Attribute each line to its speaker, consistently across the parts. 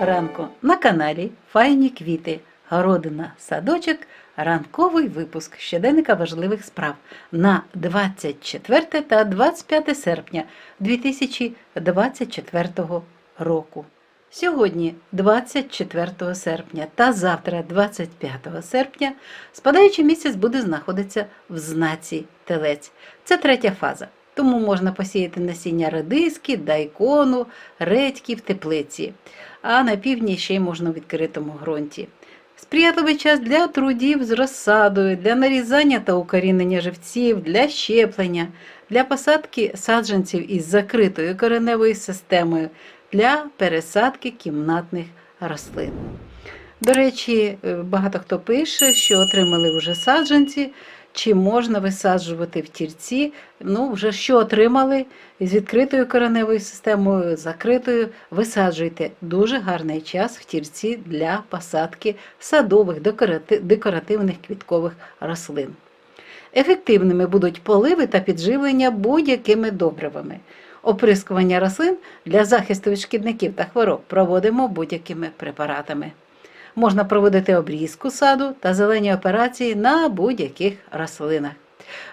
Speaker 1: ранку на каналі Файні квіти, городина, садочок, ранковий випуск щоденника важливих справ на 24 та 25 серпня 2024 року. Сьогодні, 24 серпня та завтра, 25 серпня, спадаючий місяць буде знаходитися в знаці Телець. Це третя фаза. Тому можна посіяти насіння редиски, дайкону, редьки в теплиці, а на півдні ще й можна в відкритому ґрунті. Сприятливий час для трудів з розсадою, для нарізання та укорінення живців, для щеплення, для посадки саджанців із закритою кореневою системою, для пересадки кімнатних рослин. До речі, е, багато хто пише, що отримали вже саджанці, чи можна висаджувати в тірці. Ну, вже що отримали з відкритою кореневою системою, закритою, висаджуйте. Дуже гарний час в тірці для посадки садових декоративних квіткових рослин. Ефективними будуть поливи та підживлення будь-якими добривами. Оприскування рослин для захисту від шкідників та хвороб проводимо будь-якими препаратами. Можна проводити обрізку саду та зелені операції на будь-яких рослинах.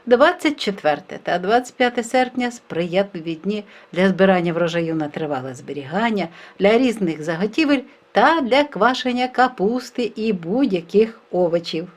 Speaker 1: 24 та 25 серпня сприятливі дні для збирання врожаю на тривале зберігання, для різних заготівель та для квашення капусти і будь-яких овочів.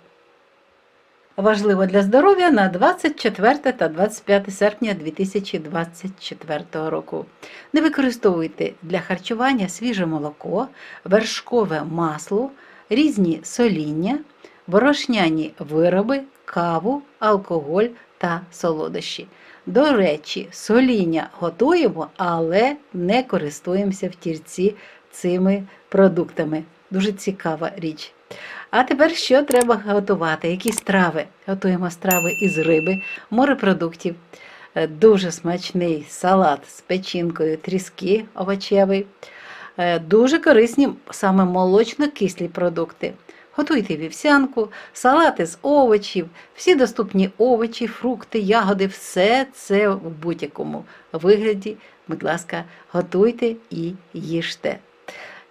Speaker 1: Важливо для здоров'я на 24 та 25 серпня 2024 року. Не використовуйте для харчування свіже молоко, вершкове масло, різні соління, борошняні вироби, каву, алкоголь та солодощі. До речі, соління готуємо, але не користуємося в тірці цими продуктами. Дуже цікава річ. А тепер що треба готувати? Які страви? Готуємо страви із риби, морепродуктів. Е, Дуже смачний салат з печінкою, тріски овочевий. Е, Дуже корисні саме молочно-кислі продукти. Готуйте вівсянку, салати з овочів, всі доступні овочі, фрукти, ягоди, все це в будь-якому вигляді. Будь ласка, готуйте і їжте.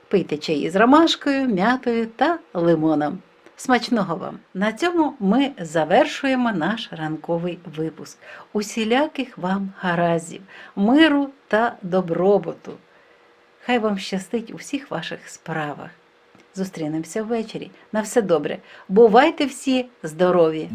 Speaker 1: Пийте чаї з ромашкою, м'ятою та лимоном. Смачного вам! На цьому ми завершуємо наш ранковий випуск. Усіляких вам гараздів, миру та добробуту. Хай вам щастить у всіх ваших справах. Зустрінемося ввечері. На все добре. Бувайте всі здорові!